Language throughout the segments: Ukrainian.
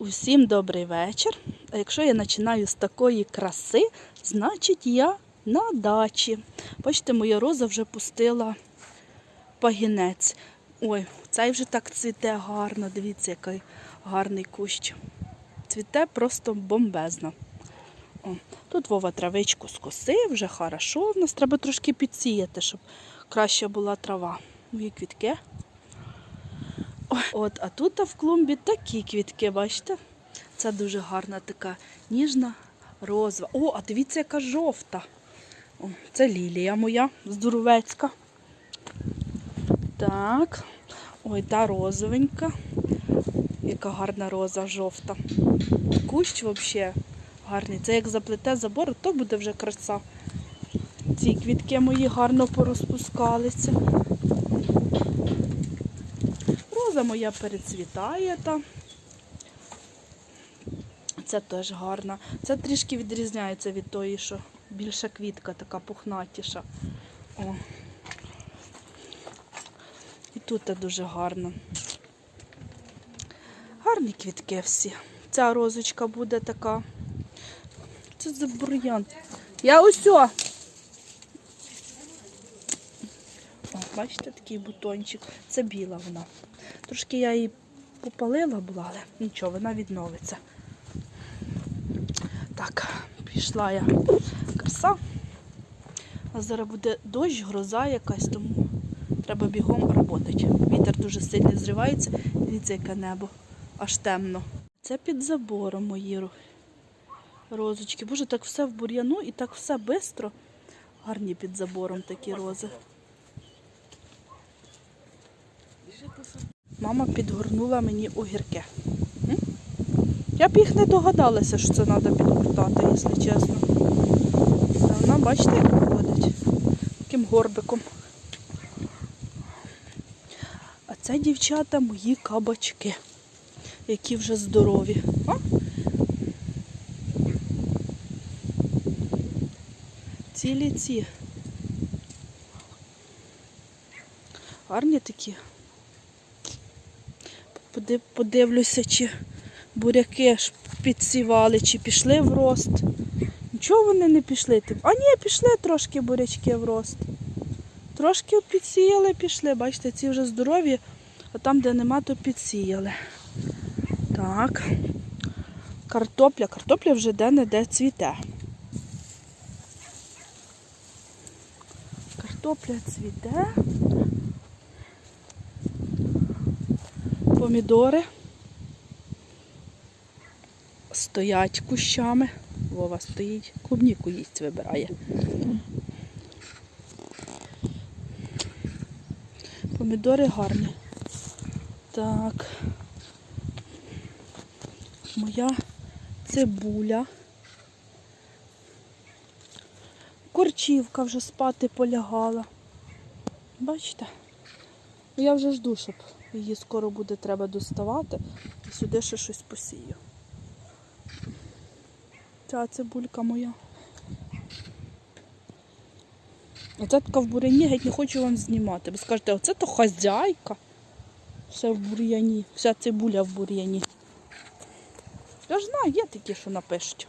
Усім добрий вечір. А якщо я починаю з такої краси, значить я на дачі. Бачите, моя роза вже пустила пагінець. Ой, цей вже так цвіте гарно. Дивіться, який гарний кущ. Цвіте просто бомбезно. О, тут Вова травичку скосив, вже хорошо. В нас треба трошки підсіяти, щоб краще була трава. Мої квітки. От, а тут в клумбі такі квітки, бачите? Це дуже гарна така ніжна розова. О, а дивіться, яка жовта. О, це лілія моя здоровецька. Так. Ой, та розовенька. Яка гарна роза жовта. Кущ взагалі гарний. Це як заплете забор, то буде вже краса. Ці квітки мої гарно порозпускалися. Роза моя перецвітає та. Це теж гарна. Це трішки відрізняється від тої, що більша квітка, така пухнатіша. О. І тут дуже гарно. Гарні квітки всі. Ця розочка буде така. Це за бур'ян. Я усьо. Бачите, такий бутончик. Це біла вона. Трошки я її попалила була, але нічого, вона відновиться. Так, пішла я. Краса. А зараз буде дощ, гроза якась, тому треба бігом працювати. Вітер дуже сильно зривається. Дивіться, яке небо. Аж темно. Це під забором мої розочки. Боже, так все в бур'яну і так все швидко. Гарні під забором такі рози. Мама підгорнула мені огірки. Я б їх не догадалася, що це треба підгортати, якщо чесно. А вона, бачите, як виходить? Таким горбиком. А це, дівчата, мої кабачки, які вже здорові. А? Цілі ці. Гарні такі. Подив- Подивлюся, чи буряки підсівали, чи пішли в рост. Нічого вони не пішли. А ні, пішли трошки бурячки в рост. Трошки підсіяли, пішли. Бачите, ці вже здорові, а там, де нема, то підсіяли. Так. Картопля. Картопля вже де-не-де цвіте. Картопля цвіте. Помідори стоять кущами. Вова стоїть, клубніку їсть вибирає. Помідори гарні. Так. Моя цибуля. Корчівка вже спати полягала. Бачите? Я вже жду, щоб її скоро буде треба доставати і сюди ще щось посію. Ця цибулька моя. Оце така в буряні, геть не хочу вам знімати. Ви скажете, оце то хазяйка. Все в бур'яні, вся цибуля в бур'яні. Я ж знаю, є такі, що напишуть.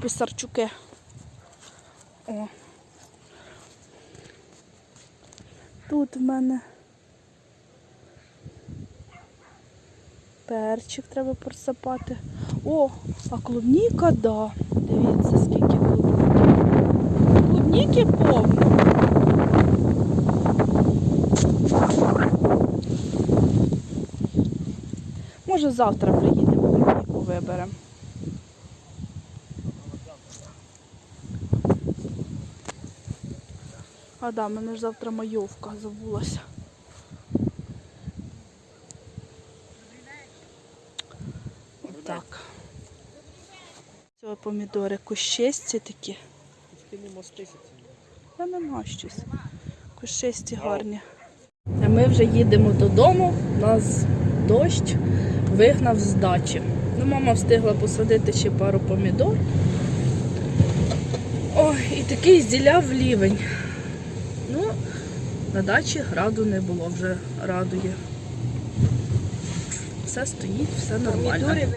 Писарчуки. О. Тут в мене перчик треба просапати. О, а клубніка, да. Дивіться, скільки клубніки. Клубніки повно. Може завтра приїдемо, клубніку виберемо. А да, в мене ж завтра майовка забулася. Так. Це помідори кущесті такі. Та нема щось. Кущесті гарні. А ми вже їдемо додому. У нас дощ вигнав з дачі. Ну, мама встигла посадити ще пару помідор. Ой, і такий зділяв лівень. Ну, на дачі граду не було, вже радує. все стоїть, все нормально.